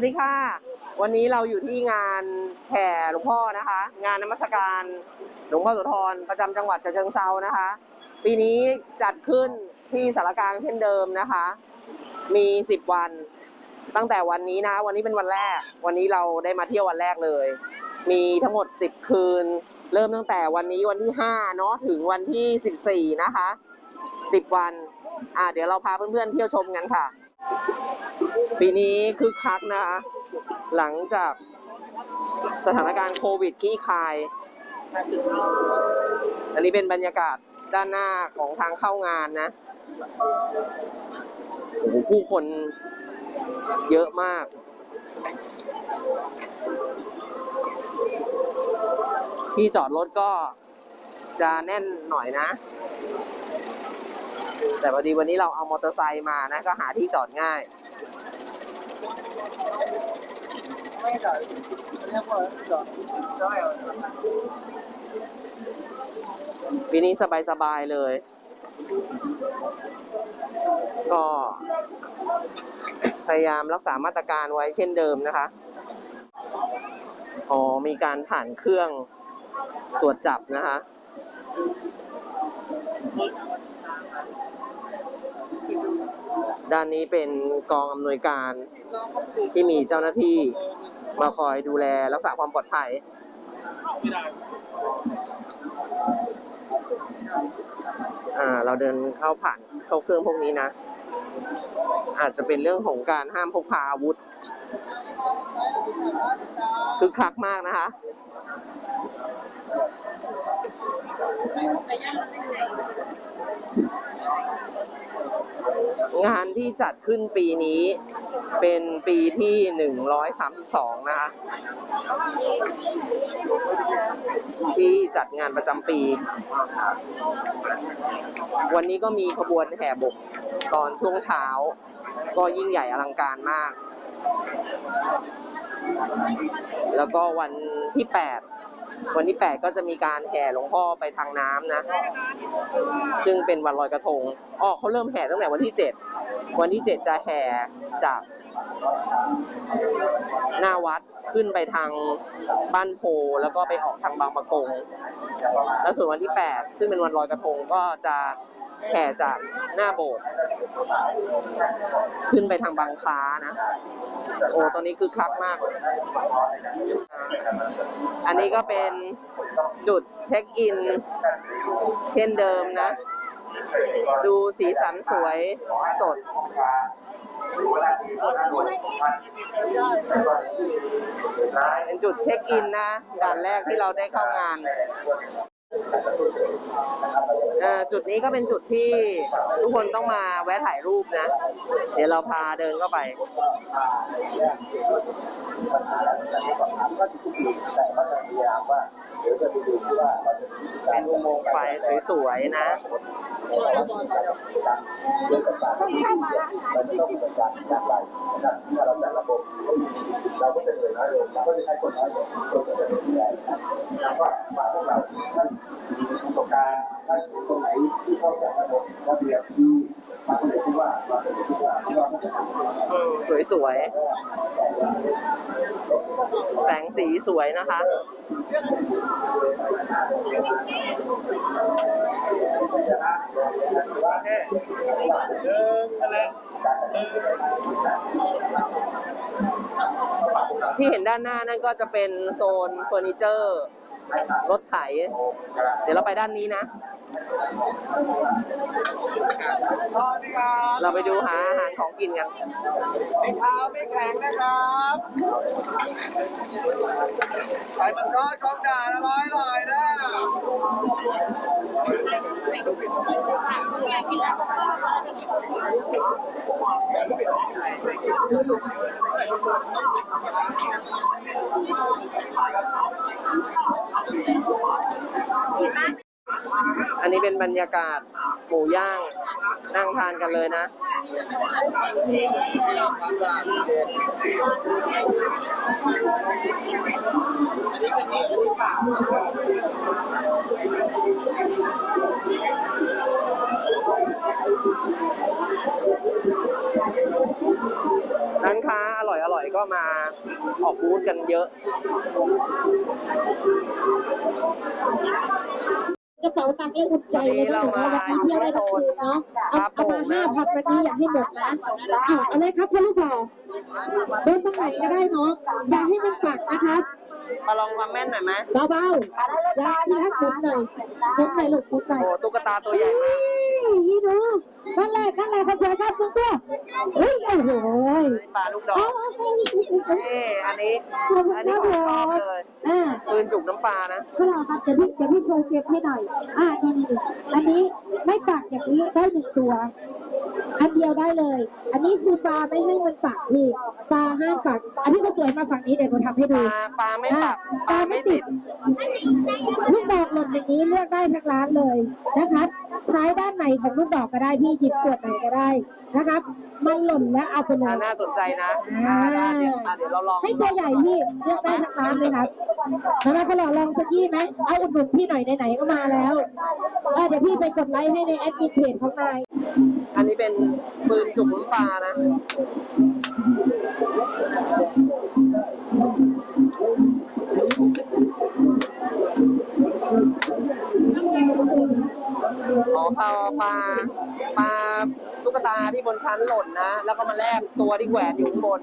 วัสดีค่ะ วันนี้เราอยู่ที่งานแห่หลวงพ่อนะคะ งานนมัสการหลวงพ่อโสธรประจำจังหวัดฉะเชิงเซานะคะ ปีนี้จัดขึ้นที่สารกลางเช่นเดิมนะคะ มีสิบวัน ตั้งแต่วันนี้นะคะวันนี้เป็นวันแรก วันนี้เราได้มาเที่ยววันแรกเลย มีทั้งหมดสิบคืน เริ่มตั้งแต่วันนี้วันที่ห้าเนาะถึงวันที่สิบสี่นะคะสิบวัน อ่าเดี๋ยวเราพาเพื่อนๆเที่ยวชมกันค่ะ ปีนี้คึกคักนะคะ หลังจากสถานการณ์โควิดคลี่คลาย อันนี้เป็นบรรยากาศด้านหน้าของทางเข้างานนะโอ้โหผู้คนเยอะมาก ที่จอดรถก็จะแน่นหน่อยนะ แต่พอดีวันนี้เราเอามอเตอร์ไซค์มานะก็หาที่จอดง่ายปีนี้สบายๆเลย ก็พยายามรักษามาตรการไว้เช่นเดิมนะคะ อ๋อ มีการผ่านเครื่องตรวจจับนะคะ ด้านนี้เป็นกองอำนวยการที่มีเจ้าหน้าที่มาคอยดูแลรักษาความปลอดภัย อ่า เราเดินเข้าผ่านเข้าเครื่องพวกนี้นะ อาจจะเป็นเรื่องของการห้ามพกพาอาวุธคึกคักมากนะคะง งานที่จัดขึ้นปีนี้เป็นปีที่ 132 นะคะ ที่จัดงานประจำปี วันนี้ก็มีขบวนแห่บกตอนช่วงเช้า ก็ยิ่งใหญ่อลังการมาก แล้วก็วันที่ 8 วันที่ 8 ก็จะมีการแห่หลวงพ่อไปทางน้ำนะ ซึ่งเป็นวันลอยกระทงอ๋อเขาเริ่มแห่ตั้งแต่วันที่ 7 วันที่ 7 จะแห่จากหน้าวัดขึ้นไปทางบ้านโพแล้วก็ไปออกทางบางปะกง แล้วส่วนวันที่ 8 ซึ่งเป็นวันลอยกระทงก็จะแห่จากหน้าโบสถ์ขึ้นไปทางบางคล้านะ โอ้ตอนนี้คือคักมาก อันนี้ก็เป็นจุดเช็คอิน เช่นเดิมนะ ดูสีสันสวยสด เป็นจุดเช็คอินนะ ด่านแรกที่เราได้เข้างานอ่อจุดนี้ก็เป็นจุดที่ทุกคนต้องมาแวะถ่ายรูปนะ เดี๋ยวเราพาเดินเข้าไปเป็นอุโมงค์ไฟสวยๆนะ เราก็จะเหนื่อยน้อยลงเราก็จะใช้คนน้อยลงคนจะเป็นแรงแล้วก็ฝากพวกเราท่านมีประสบการณ์ท่านตรงไหนที่เข้าใจระบบระเบียบที่ มาคนไหนที่ว่ามาคนไหนที่ว่าที่ว่าไม่จะทำอืมสวยแสงสีสวยนะคะ ที่เห็นด้านหน้านั่นก็จะเป็นโซนเฟอร์นิเจอร์ รถไถ เดี๋ยวเราไปด้านนี้นะ เราไปดูหาอาหารของกินกันไม่ขาวไม่แข็งนะครับไข่มันทอดของด่าอร่อยอร่อยนะ อันนี้เป็นบรรยากาศหมูย่าง นั่งทานกันเลยนะร้านค้าอร่อยอร่อยก็มาออกบูธกันเยอะ กระเป๋าตังค์เอ้อุ่นใจเลยนะบอกว่าวันนี้เที่ยวได้ทั้งคืนเนาะครัเอาบเอามาห้าพันวันนี้อยากให้หมดนะเอาเอะไรครับพ่อลูกหล่อเดินตรงไหนก็ได้เนาะอย่าให้มันปักนะครับ มาลองความแม่นหน่อยไหมเบาๆอย่าที่ทักหมุนหน่อยหมุนหน่อยลูกหมุนหน่อยโอ้ตุ๊กตาตัวใหญ่มากอีหนูนั่นแหละนั่นแหละคนสวยครับตัวตัวเฮ้ยโอ้โหปลาลูกดอเอากนี่อันนี้ อันนี้ของชอบเลยอ่าปืนจุกน้ำปลานะพวกเราครับเดี๋ยวพี่เดี๋ยวพี่โชว์เก็บให้หน่อย อ่านี่นี่นี่อันนี้ไม่ปักอย่างนี้ได้หนึ่งตัว อันเดียวได้เลย อันนี้คือปลาไม่ให้มันปักพี่ปลาห้ามปัก อันนี้ก็สวยมาฝั่งนี้เดี๋ยวหนูทำให้ปดูลาปลาไม่ปักอ่าปลาไม่ติด ลูกดอกหล่นอย่างนี้เลือกได้ทั้งร้านเลยนะครับ ใช้ด้านไหนของลูกดอกก็ได้พี่หยิบส่วนไหนก็ได้นะครับ มันหล่นแล้วเอาไปเลอ่ายน่าสนใจนะอ่าได้เดี๋ยวอ่าเดี๋ยวเราลองให้ตัวใหญ่พี่เลือกได้ทั้งร้านเลยครับมามาขลอลองสกี้ไหมเอาอุดหนุนพี่หน่อยไหนๆก็มาแล้ว เออเดี๋ยวพี่ไปกดไลค์ให้ในแอดมินเพจของนาย อันนี้เป็นปืนจุกน้ำปลานะอ๋อปลาปลาปลาตุ๊กตาที่บนชั้นหล่นนะ แล้วก็มาแลกตัวที่แขวนอยู่ข้างบน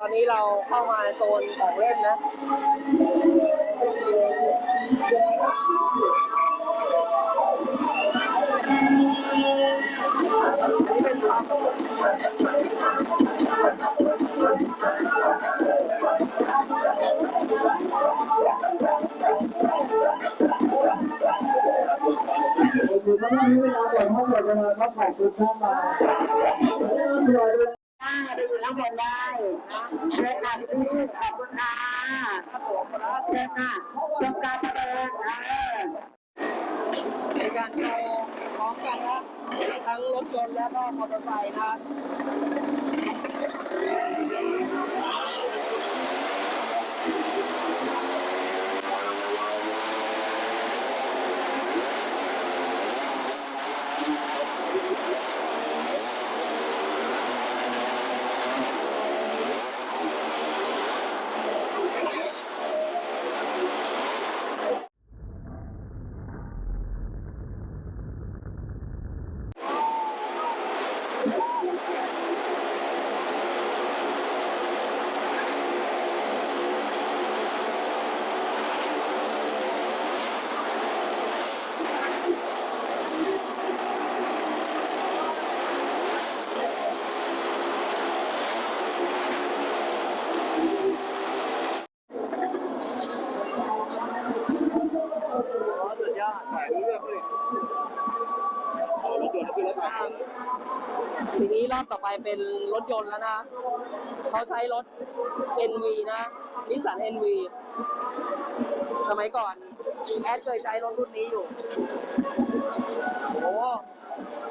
ตอนนี้เราเข้ามาโซนของเล่นนะ คือถ้าไม่มีเวลาก่อนห้องหมดเวลาครับอบคุณท่านมาไปอยู่ข้างบนได้เชิญค่ะพี่ขอบคุณค่ะเชิญค่ะชมการแสดงเออในการโชว์พร้อมกันนะ ทั้งรถยนต์และก็มอเตอร์ไซค์นะครับ ไปเป็นรถยนต์แล้วนะเขาใช้รถ NV นะนิสสัน NV สมัยก่อน แอดเคยใช้รถรุ่นนี้อยู่ โอ้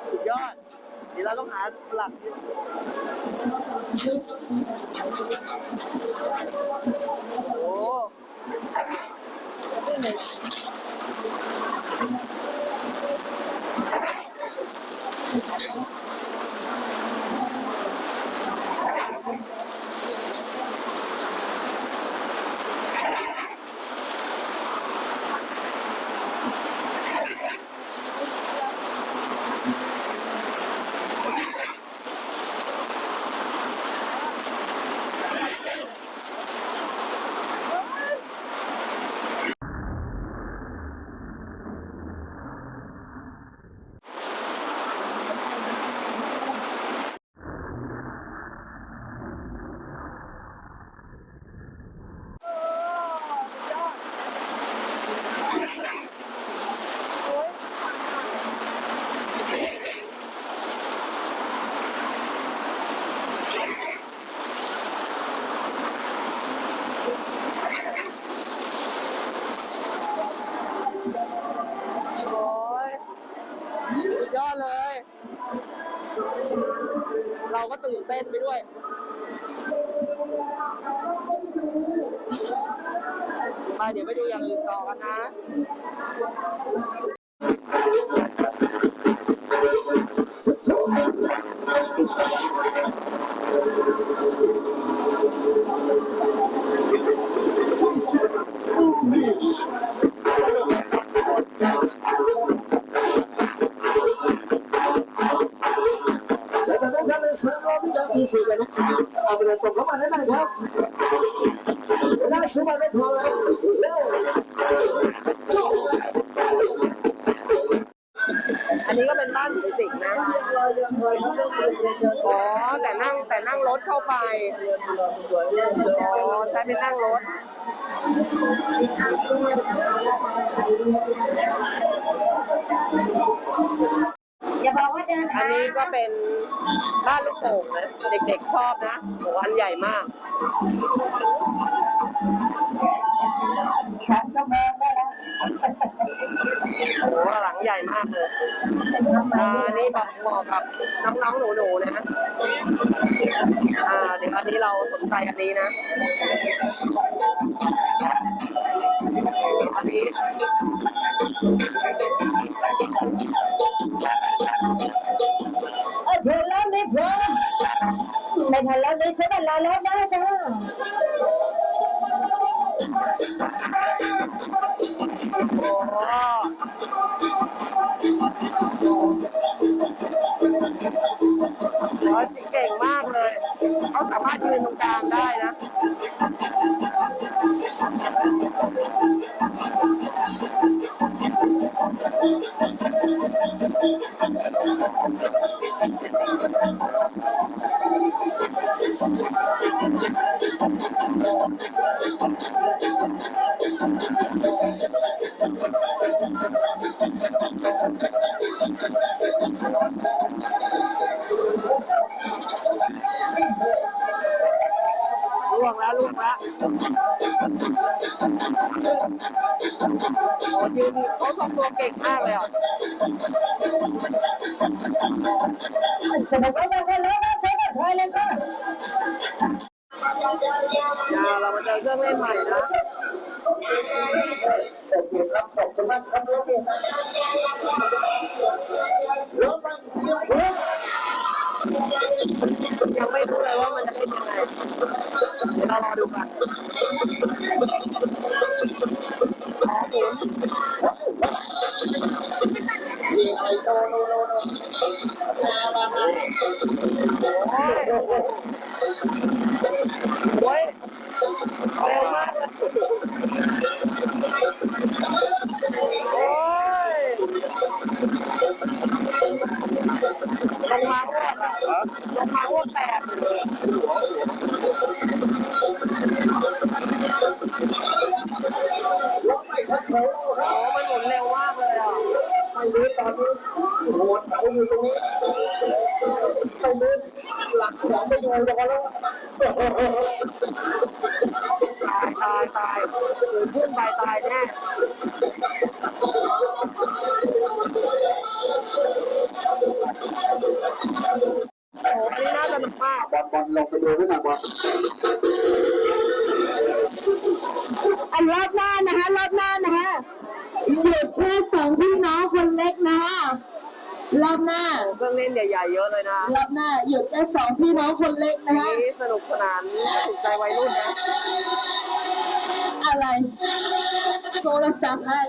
สุดยอดเดี๋ยวเราต้องหาหลักโอ้โอ้ยสุดยอดเลย เราก็ตื่นเต้นไปด้วย ไปเดี๋ยวไปดูอย่างอื่นต่อกันนะ It's ปี ใช้เป็นนั่งรถอย่าบอกว่าเดินอันนี้ก็เป็นบ้านลูกโป่งนะ เด็กๆชอบนะโหอันใหญ่มาก โอ้โหหลังใหญ่มากเลยอ่านี่บอกเหมาะกับน้องๆหนูๆนะอ่าเดี๋ยวอันนี้เราสนใจอันนี้นะอันนี้เออเพื่อนแล้วไม่พร้อมไม่ทันแล้วไม่เสียเวลาแล้วนะจ้า โอ้ยืนเขาทรงตัวเก่งมากเลยอะสนุกแล้วนะแล้วนะเสร็จแล้วเลยจ้าอ่าเรามาเจอเครื่องเล่นใหม่นะโอเคครับขอบคุณมากครับ รอบหน้านะคะหยุดแค่สองพี่น้องคนเล็กนะคะรอบหน้าเครื่องเล่นใหญ่ๆเยอะเลยนะรอบหน้าหยุดแค่สองพี่น้องคนเล็กอันะนคะนี้สนุกสนานถูกใจวัยรุ่นนะ อะไรโทรศัพท์ให้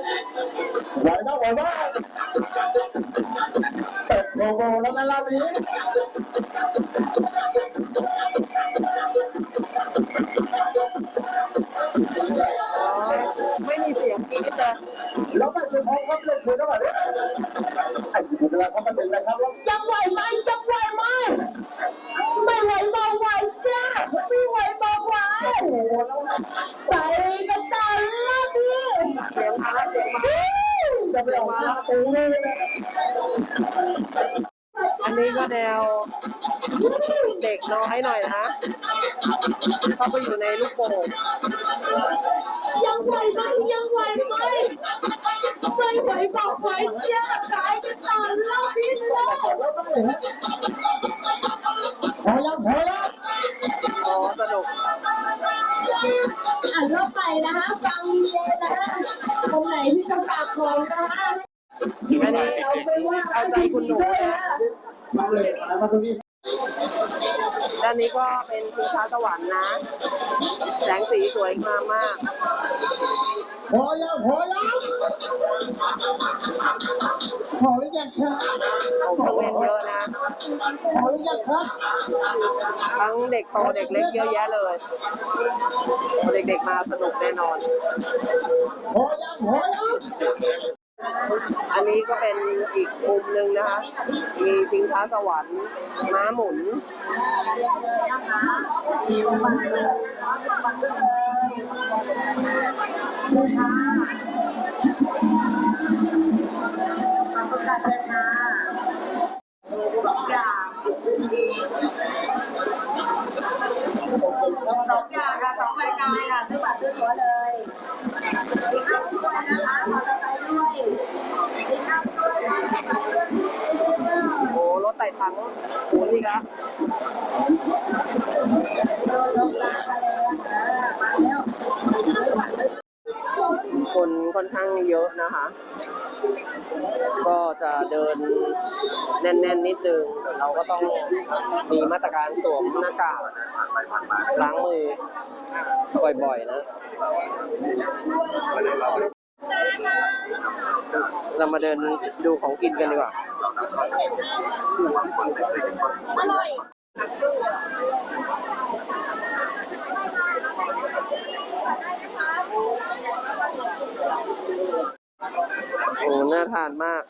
ไหวนะไหวนะเปิดโลโก้แล้วนะรอบนี้ แล้วม่ถึงพอครับเลยเชิญเข้ามาเลยไอ้ถึงเวลาเขามาถึงแล้วครับแล้วยังไหวไหมยังไหวไหมไม่ไหวบอกไหวจ้าไม่ไหวบอกไหวไปกันต่อรอบนี้เสียงมาเสียงมาจะไปออกมาตูเลยนะอันนี้ก็แนวเด็กน้อยหน่อยนะเข้าไปอยู่ในลูกโป่ง ยังไหวไหมยังไหวไหมไม่ไหวบอกไหวจ้าไปกันต่อรอบนี้เลอแล้วได้ฮะพอแล้วพอแล้วอ๋อสนุกอ่านรอบใหม่นะคะฟังดีๆนะคะตรงไหนที่จะฝากของนะคะอันนี้เอาไปว่าอาใจคุณหนูนะมาเลยมาตรงนี้ ด้านนี้ก็เป็นชิงช้าสวรรค์นะ แสงสีสวยงามมากพอแล้วพอแล้วพอหรือยังครับเอาเครื่องเล่นเยอะนะพพอหรือยังครับทั้งเด็กโตเด็กเล็กเยอะแยะเลย เด็กๆมาสนุกแน่นอน พอยังพอยัง อันนี้ก็เป็นอีกมุมหนึ่งนะคะ มีชิงช้าสวรรค์ ม้าหมุนสองอย่างค่ะสองรายการค่ะ ซื้อบัตรซื้อตั๋วเลยปิกอัพด้วยนะคะมอเตอร์ นะเลค่ะมาแล้วซื้อบัตรซื้อคนค่อนข้างเยอะนะคะ ก็จะเดินแน่น ๆ นิดนึง เราก็ต้องมีมาตรการสวมหน้ากากล้างมือบ่อย ๆ นะ เรามาเดินดูของกินกันดีกว่าโอ้น่าทานมาก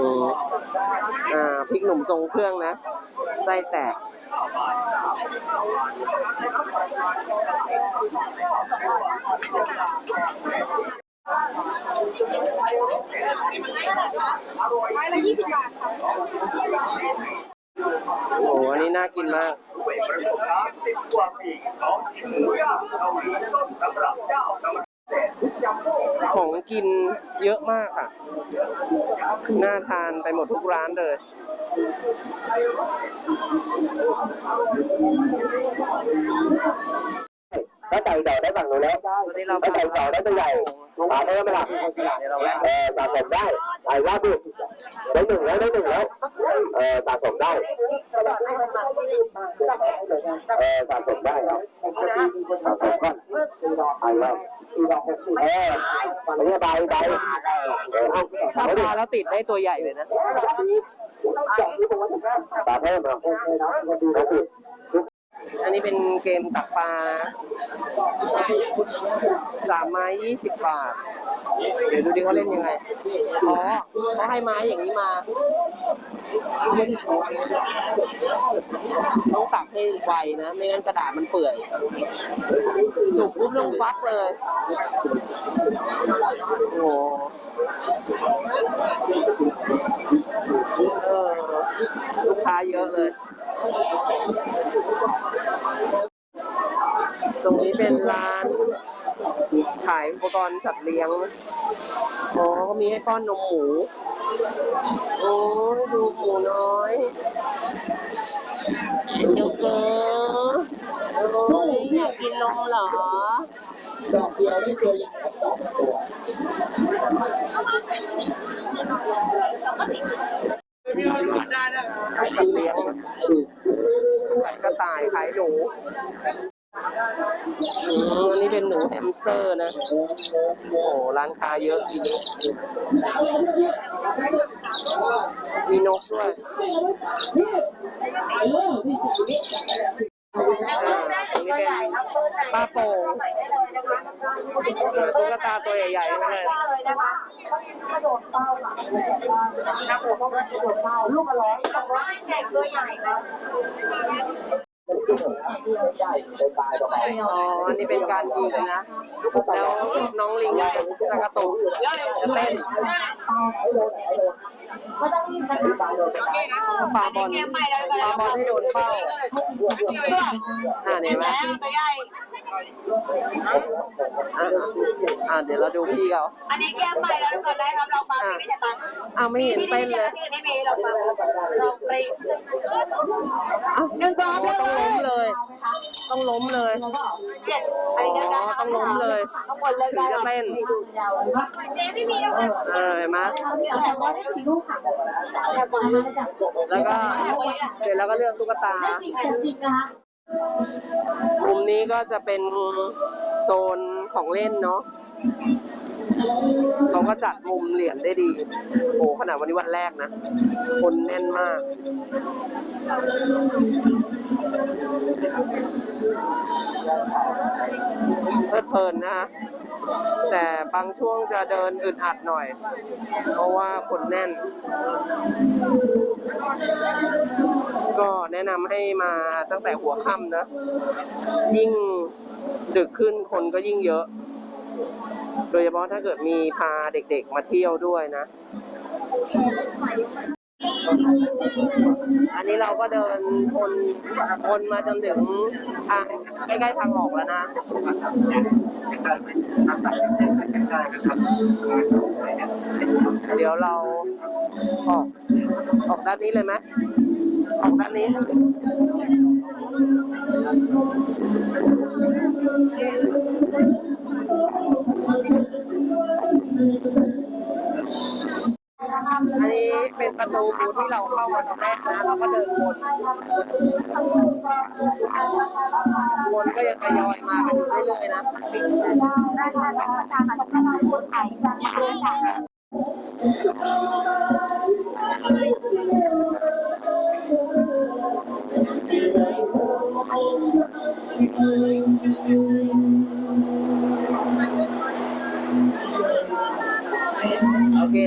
อืมอ่าพริกหนุ่มทรงเครื่องนะ ไส้แตก โอ้โหอันนี้น่ากินมากของกินเยอะมากค่ะ น่าทานไปหมดทุกร้านเลยถ้าใส่ต่อได้ฝั่งนู้นแล้วตอนนี้เราถ้าใส่ต่อได้ตัวใหญ่ หาได้ไหมล่ะเดี๋ยวเราแวะเออสะสมได้ไอ้ว่าดิได้หนึ่งแล้วได้หนึ่งแล้ว เออสะสมได้เออสะสมได้ครับสะสมก่อนไอ้ว่าเอออันนี้ใบใบเอาถ้าเอาปลาแล้วติดได้ตัวใหญ่เลยนะตาเพิ่มเอาเอาดิ อันนี้เป็นเกมตักปลาสามไม้ยี่สิบบาท เดี๋ยวดูดิเขาเล่นยังไง อ๋อเขาให้ไม้อย่างนี้มา ต้องตักให้ไวนะ ไม่งั้นกระดาษมันเปื่อยสุกปุ๊บต้องฟักเลย โอ้โหเออลูกค้าเยอะเลย รงนี้เป็นร้าน ขายอุปกรณ์สัตว์เลี้ยง อ๋อก็มีให้ป้อนนมหมู โอ้ยดูหมูน้อยเดี๋ยวเกินโอ้ยอยากกินนมเหรอ ดอกเดียวได้ตัวใหญ่สองตัวขายสัตว์เลี้ยงขายกระต่ายขายหนู อืมอันนี้เป็นหนูแฮมสเตอร์นะ โอ้โห ร้านค้าเยอะจริงมีนกด้วยอ่าตรงนี้เป็นปลาโป่งเออตุ๊กตาตัวใหญ่ๆทั้งนั้นเลยลูกละร้อยสองร้อยใหญ่ตัวใหญ่ครับ อ๋ออันนี้เป็นการยิงนะ แล้วน้องลิงจะจะกระตุกจะเต้นปาบอลปาบอลให้โดนเป้าอ่าเนี่ยไหมตัวใหญ่ อะอะเดี๋ยวเราดูพี่เขาอันนี้แก้มไปแล้วก่อนได้ครับเราฟังไม่ได้ตังค์อ้าวไม่เห็นเต้นเลยพี่นี่มีเราฟังเราไปอ้าวหนึ่งกองโอ้ต้องล้มเลย ต้องล้มเลยอันนี้การอ๋อต้องล้มเลยทั้งหมดเลยถึงจะเต้นเจ๊ไม่มีแล้วเออเห็นไหมแต่ว่าได้สีลูกค่ะแต่ก่อนมาจากแล้วก็เสร็จแล้วก็เลือกตุ๊กตาจริงนะคะ มุมนี้ก็จะเป็นโซนของเล่นเนาะเขาก็จัดมุมเหรียญได้ดี โอ้ขนาดวันนี้วันแรกนะ คนแน่นมาก เพลิดเพลินนะคะแต่บางช่วงจะเดินอึดอัดหน่อย เพราะว่าคนแน่น ก็แนะนำให้มาตั้งแต่หัวค่ำนะ ยิ่งดึกขึ้นคนก็ยิ่งเยอะ โดยเฉพาะถ้าเกิดมีพาเด็กๆมาเที่ยวด้วยนะ อันนี้เราก็เดินวนวนมาจนถึงทางใกล้ๆทางออกแล้วนะเดี๋ยวเราออก ออกด้านนี้เลยไหมออกด้านนี้อันนี้เป็นประตูบูธที่เราเข้ามาตอนแรกนะ เราก็เดินวนวนก็ยังทยอยมากันอยู่เรื่อยๆนะ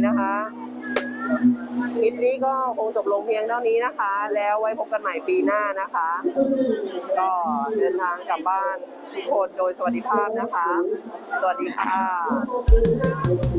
นะคะ คลิปนี้ก็คงจบลงเพียงเท่านี้นะคะ แล้วไว้พบกันใหม่ปีหน้านะคะ ก็เดินทางกลับบ้านทุกคนโดยสวัสดิภาพนะคะ สวัสดีค่ะ